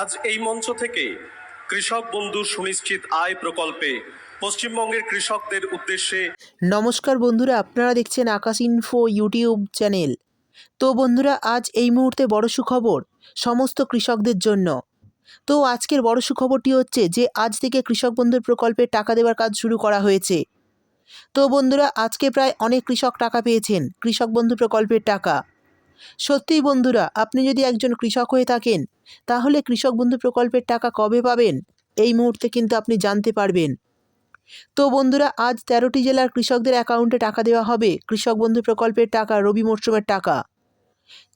আজ এই মঞ্চ থেকে কৃষক বন্ধু সুনিশ্চিত আয় প্রকল্পে পশ্চিমবঙ্গের কৃষকদের উদ্দেশ্যে নমস্কার বন্ধুরা, আপনারা দেখছেন আকাশ ইনফো ইউটিউব চ্যানেল। তো বন্ধুরা, আজ এই মুহূর্তে বড় সুখবর সমস্ত কৃষকদের জন্য। তো আজকের বড় সুখবরটি হচ্ছে যে, আজ থেকে কৃষক বন্ধুর প্রকল্পে টাকা দেওয়ার কাজ শুরু করা হয়েছে। তো বন্ধুরা, আজকে প্রায় অনেক কৃষক টাকা পেয়েছেন, কৃষক বন্ধু প্রকল্পের টাকা। সত্যিই বন্ধুরা, আপনি যদি একজন কৃষক হয়ে থাকেন, তাহলে কৃষক বন্ধু প্রকল্পের টাকা কবে পাবেন? এই মুহূর্তে কিন্তু আপনি জানতে পারবেন। তো বন্ধুরা, আজ তেরোটি জেলার কৃষকদের অ্যাকাউন্টে টাকা দেওয়া হবে, কৃষক বন্ধু প্রকল্পের টাকা, রবি মরশুমের টাকা।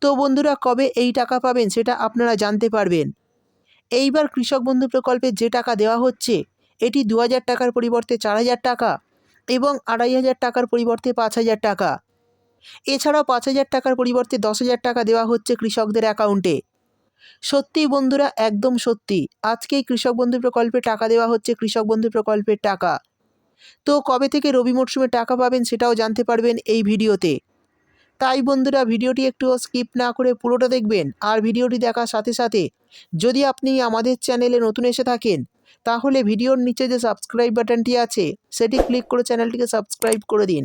তো বন্ধুরা, কবে এই টাকা পাবেন সেটা আপনারা জানতে পারবেন। এইবার কৃষক বন্ধু প্রকল্পে যে টাকা দেওয়া হচ্ছে, এটি দু হাজার টাকার পরিবর্তে চার হাজার টাকা এবং আড়াই হাজার টাকার পরিবর্তে পাঁচ হাজার টাকা। এছাড়াও পাঁচ হাজার টাকার পরিবর্তে দশ হাজার টাকা দেওয়া হচ্ছে কৃষকদের অ্যাকাউন্টে। সত্যি বন্ধুরা, একদম সত্যি। আজকেই কৃষক বন্ধু প্রকল্পে টাকা দেওয়া হচ্ছে কৃষক বন্ধু প্রকল্পের টাকা। তো কবে থেকে রবি মরশুমে টাকা পাবেন সেটাও জানতে পারবেন এই ভিডিওতে। তাই বন্ধুরা, ভিডিওটি একটু স্কিপ না করে পুরোটা দেখবেন আর ভিডিওটি দেখার সাথে সাথে যদি আপনি আমাদের চ্যানেলে নতুন এসে থাকেন, তাহলে ভিডিওর নিচে যে সাবস্ক্রাইব বাটনটি আছে, সেটি ক্লিক করে চ্যানেলটিকে সাবস্ক্রাইব করে দিন।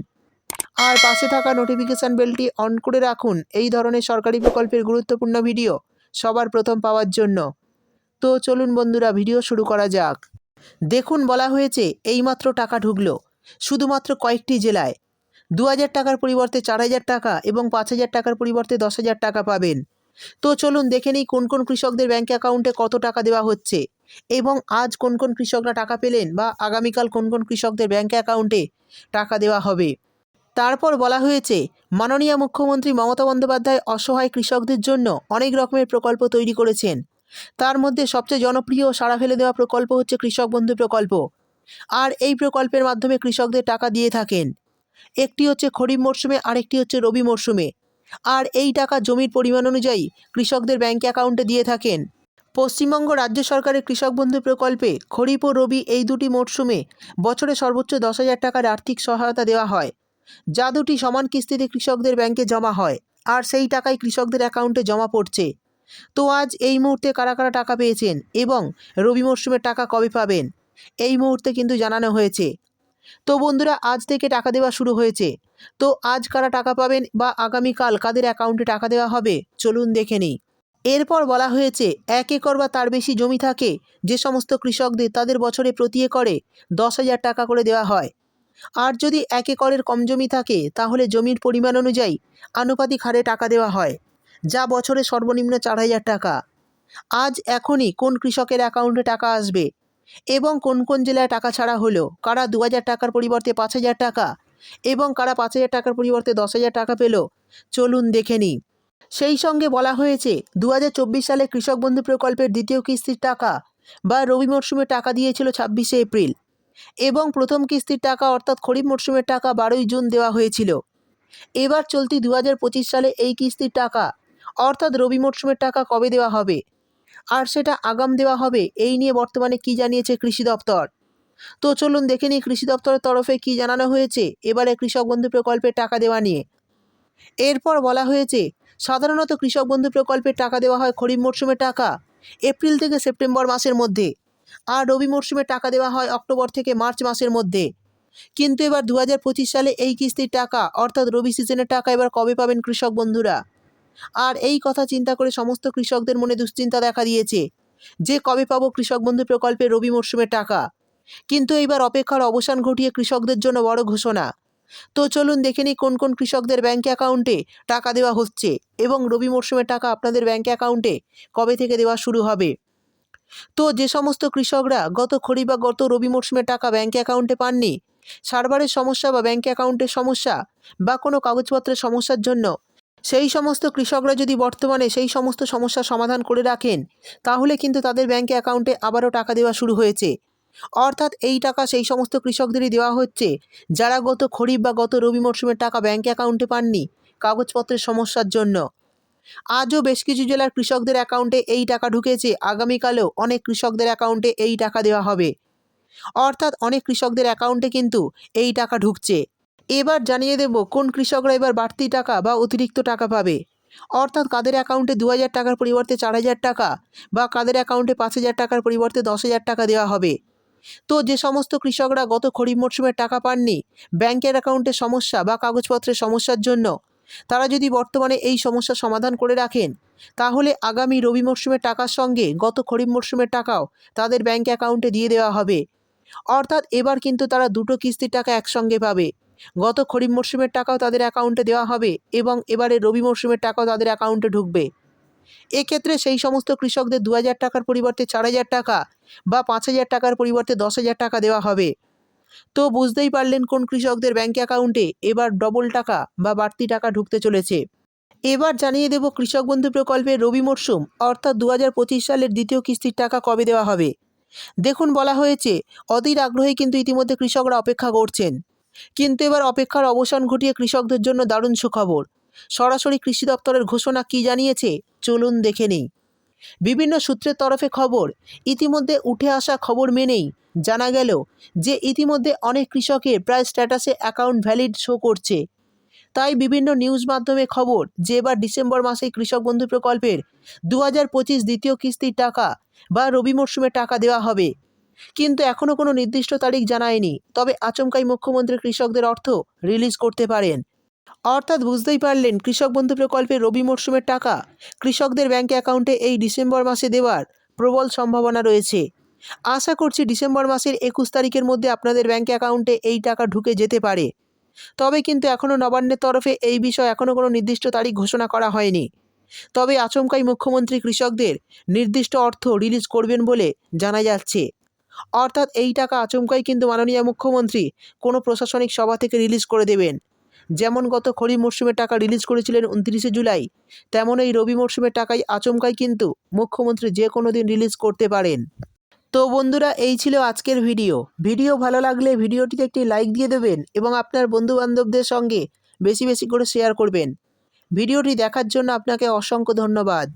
আর পাশে থাকা নোটিফিকেশান বেলটি অন করে রাখুন। এই ধরনের সরকারি প্রকল্পের গুরুত্বপূর্ণ ভিডিও সবার প্রথম পাওয়ার জন্য। তো চলুন বন্ধুরা ভিডিও শুরু করা যাক। দেখুন, বলা হয়েছে, এইমাত্র টাকা ঢুকলো। শুধুমাত্র কয়েকটি জেলায়। দু হাজার টাকার পরিবর্তে চার হাজার টাকা এবং পাঁচ হাজার টাকার পরিবর্তে দশ হাজার টাকা পাবেন। তো চলুন দেখে নিই, কোন কোন কৃষকদের ব্যাঙ্ক অ্যাকাউন্টে কত টাকা দেওয়া হচ্ছে? এবং আজ কোন কোন কৃষকরা টাকা পেলেন বা আগামীকাল কোন কোন কৃষকদের ব্যাঙ্ক অ্যাকাউন্টে টাকা দেওয়া হবে? তারপর বলা হয়েছে, মাননীয় মুখ্যমন্ত্রী মমতা বন্দ্যোপাধ্যায় অসহায় কৃষকদের জন্য অনেক রকমের প্রকল্প তৈরি করেছেন। তার মধ্যে সবচেয়ে জনপ্রিয় ও সাড়া ফেলে দেওয়া প্রকল্প হচ্ছে কৃষক বন্ধু প্রকল্প। আর এই প্রকল্পের মাধ্যমে কৃষকদের টাকা দিয়ে থাকেন। একটি হচ্ছে খরিফ মরশুমে, আরেকটি হচ্ছে রবি মরশুমে। আর এই টাকা জমির পরিমাণ অনুযায়ী কৃষকদের ব্যাঙ্ক অ্যাকাউন্টে দিয়ে থাকেন। পশ্চিমবঙ্গ রাজ্য সরকারের কৃষক বন্ধু প্রকল্পে খরিফ ও রবি এই দুটি মরশুমে বছরে সর্বোচ্চ দশ হাজার টাকার আর্থিক সহায়তা দেওয়া হয়। যা দুটি সমান কিস্তিতে কৃষকদের ব্যাংকে জমা হয়, আর সেই টাকাই কৃষকদের অ্যাকাউন্টে জমা পড়ছে। তো আজ এই মুহূর্তে কারা কারা টাকা পেয়েছেন এবং রবি মরশুমের টাকা কবে পাবেন, এই মুহূর্তে কিন্তু জানানো হয়েছে। তো বন্ধুরা, আজ থেকে টাকা দেওয়া শুরু হয়েছে। তো আজ কারা টাকা পাবেন বা আগামীকাল কাদের অ্যাকাউন্টে টাকা দেওয়া হবে, চলুন দেখে নিই। এরপর বলা হয়েছে, এক একর বা তার বেশি জমি থাকে, যে সমস্ত কৃষকদের তাদের বছরে প্রতি একরে দশ হাজার টাকা করে দেওয়া হয়। আর যদি এক একরের কম জমি থাকে, তাহলে জমির পরিমাণ অনুযায়ী আনুপাতিক হারে টাকা দেওয়া হয়, যা বছরে সর্বনিম্ন চার হাজার টাকা। আজ এখনই কোন কৃষকের অ্যাকাউন্টে টাকা আসবে এবং কোন কোন জেলায় টাকা ছাড়া হলো, কারা দু হাজার টাকার পরিবর্তে পাঁচ হাজার টাকা এবং কারা পাঁচ হাজার টাকার পরিবর্তে দশ হাজার টাকা পেল, চলুন দেখে নিই। সেই সঙ্গে বলা হয়েছে, দু হাজার চব্বিশ সালে কৃষক বন্ধু প্রকল্পের দ্বিতীয় কিস্তির টাকা বা রবি মরশুমে টাকা দিয়েছিল ছাব্বিশে এপ্রিল। এবং প্রথম কিস্তির টাকা অর্থাৎ খরিফ মরশুমের টাকা বারোই জুন দেওয়া হয়েছিল। এবার চলতি দু হাজার পঁচিশ সালে এই কিস্তির টাকা, অর্থাৎ রবি মরশুমের টাকা কবে দেওয়া হবে? আর সেটা আগাম দেওয়া হবে, এই নিয়ে বর্তমানে কি জানিয়েছে কৃষি দপ্তর? তো চলুন দেখে নিই কৃষি দপ্তরের তরফে কি জানানো হয়েছে এবারে কৃষক বন্ধু প্রকল্পের টাকা দেওয়া নিয়ে। এরপর বলা হয়েছে, সাধারণত কৃষক বন্ধু প্রকল্পের টাকা দেওয়া হয় খরিফ মরশুমের টাকা, এপ্রিল থেকে সেপ্টেম্বর মাসের মধ্যে। আর রবি মরশুমে টাকা দেওয়া হয় অক্টোবর থেকে মার্চ মাসের মধ্যে। কিন্তু এবার দু হাজার পঁচিশ সালে এই কিস্তির টাকা, অর্থাৎ রবি সিজনের টাকা এবার কবে পাবেন কৃষক বন্ধুরা? আর এই কথা চিন্তা করে সমস্ত কৃষকদের মনে দুশ্চিন্তা দেখা দিয়েছে যে কবে পাবো কৃষক বন্ধু প্রকল্পে রবি মরশুমের টাকা। কিন্তু এইবার অপেক্ষার অবসান ঘটিয়ে কৃষকদের জন্য বড় ঘোষণা। তো চলুন দেখে নিই কোন কোন কৃষকদের ব্যাঙ্ক অ্যাকাউন্টে টাকা দেওয়া হচ্ছে এবং রবি মরশুমের টাকা আপনাদের ব্যাঙ্ক অ্যাকাউন্টে কবে থেকে দেওয়া শুরু হবে। তো যে সমস্ত কৃষকরা গত খড়ি বা গত রবি মরশুমে টাকা ব্যাঙ্ক অ্যাকাউন্টে পাননি সার্ভারের সমস্যা বা ব্যাঙ্ক অ্যাকাউন্টের সমস্যা বা কোনো কাগজপত্রের সমস্যার জন্য সেই সমস্ত কৃষকরা যদি বর্তমানে সেই সমস্ত সমস্যার সমাধান করে রাখেন, তাহলে কিন্তু তাদের ব্যাঙ্ক অ্যাকাউন্টে আবারও টাকা দেওয়া শুরু হয়েছে। অর্থাৎ এই টাকা সেই সমস্ত কৃষকদেরই দেওয়া হচ্ছে, যারা গত খরিফ বা গত রবি মরশুমের টাকা ব্যাঙ্ক অ্যাকাউন্টে পাননি, কাগজপত্রের সমস্যার জন্য। আজও বেশ কিছু জেলার কৃষকদের অ্যাকাউন্টে এই টাকা ঢুকেছে। আগামীকালেও অনেক কৃষকদের অ্যাকাউন্টে এই টাকা দেওয়া হবে। অর্থাৎ অনেক কৃষকদের অ্যাকাউন্টে কিন্তু এই টাকা ঢুকছে। এবার জানিয়ে দেব কোন কৃষকরা এবার বাড়তি টাকা বা অতিরিক্ত টাকা পাবে। অর্থাৎ কাদের অ্যাকাউন্টে দু হাজার টাকার পরিবর্তে চার হাজার টাকা বা কাদের অ্যাকাউন্টে পাঁচ হাজার টাকার পরিবর্তে দশ হাজার টাকা দেওয়া হবে। তো যে সমস্ত কৃষকরা গত খরিফ মরশুমে টাকা পাননি, ব্যাংকের অ্যাকাউন্টে সমস্যা বা কাগজপত্রের সমস্যার জন্য তারা যদি বর্তমানে এই সমস্যার সমাধান করে রাখেন, তাহলে আগামী রবি মরশুমের টাকার সঙ্গে গত খরিফ মরশুমের টাকাও তাদের ব্যাংক অ্যাকাউন্টে দিয়ে দেওয়া হবে। অর্থাৎ এবার কিন্তু তারা দুটো কিস্তির টাকা একসঙ্গে পাবে। গত খরিফ মরশুমের টাকাও তাদের অ্যাকাউন্টে দেওয়া হবে এবং এবারে রবি মরশুমের টাকাও তাদের অ্যাকাউন্টে ঢুকবে। এক্ষেত্রে সেই সমস্ত কৃষকদের দু হাজার টাকার পরিবর্তে চার হাজার টাকা বা পাঁচ হাজার টাকার পরিবর্তে দশ টাকা দেওয়া হবে। তো বুঝতেই পারলেন কোন কৃষকদের ব্যাংক অ্যাকাউন্টে এবার ডবল টাকা বা বাড়তি টাকা ঢুকতে চলেছে। এবার জানিয়ে দেব কৃষক বন্ধু প্রকল্পের রবি মরশুম অর্থাৎ দু হাজার পঁচিশ সালের দ্বিতীয় কিস্তির টাকা কবে দেওয়া হবে? দেখুন বলা হয়েছে, অধীর আগ্রহে কিন্তু ইতিমধ্যে কৃষকরা অপেক্ষা করছেন। কিন্তু এবার অপেক্ষার অবসান ঘটিয়ে কৃষকদের জন্য দারুণ সুখবর। সরাসরি কৃষি দপ্তরের ঘোষণা কী জানিয়েছে? চলুন দেখে নিই। বিভিন্ন সূত্রের তরফে খবর, ইতিমধ্যে উঠে আসা খবর মেনেই জানা গেল যে ইতিমধ্যে অনেক কৃষকের প্রায় স্ট্যাটাসে অ্যাকাউন্ট ভ্যালিড শো করছে। তাই বিভিন্ন নিউজ মাধ্যমে খবর যে এবার ডিসেম্বর মাসে কৃষক বন্ধু প্রকল্পের দু হাজার পঁচিশ দ্বিতীয় কিস্তির টাকা বা রবি মরশুমে টাকা দেওয়া হবে। কিন্তু এখনও কোনো নির্দিষ্ট তারিখ জানায়নি। তবে আচমকাই মুখ্যমন্ত্রী কৃষকদের অর্থ রিলিজ করতে পারেন। অর্থাৎ বুঝতেই পারলেন কৃষক বন্ধু প্রকল্পের রবি মরশুমের টাকা। কৃষকদের ব্যাংক অ্যাকাউন্টে এই ডিসেম্বর মাসে দেওয়ার প্রবল সম্ভাবনা রয়েছে। আশা করছি ডিসেম্বর মাসের একুশ তারিখের মধ্যে আপনাদের ব্যাংক অ্যাকাউন্টে এই টাকা ঢুকে যেতে পারে। তবে কিন্তু এখনও নবান্নের তরফে এই বিষয়ে এখনও কোনো নির্দিষ্ট তারিখ ঘোষণা করা হয়নি। তবে আচমকাই মুখ্যমন্ত্রী কৃষকদের নির্দিষ্ট অর্থ রিলিজ করবেন বলে জানা যাচ্ছে। অর্থাৎ এই টাকা আচমকাই কিন্তু মাননীয় মুখ্যমন্ত্রী কোনো প্রশাসনিক সভা থেকে রিলিজ করে দেবেন। যেমন গত খরিফ মরশুমে টাকা রিলিজ করেছিলেন উনত্রিশে জুলাই তেমন এই রবি মরশুমে টাকাই আচমকাই কিন্তু মুখ্যমন্ত্রী যে কোনো দিন রিলিজ করতে পারেন। তো বন্ধুরা, এই ছিল আজকের ভিডিও। ভিডিও ভালো লাগলে ভিডিওটিতে একটি লাইক দিয়ে দেবেন এবং আপনার বন্ধুবান্ধবদের সঙ্গে বেশি বেশি করে শেয়ার করবেন। ভিডিওটি দেখার জন্য আপনাকে অসংখ্য ধন্যবাদ।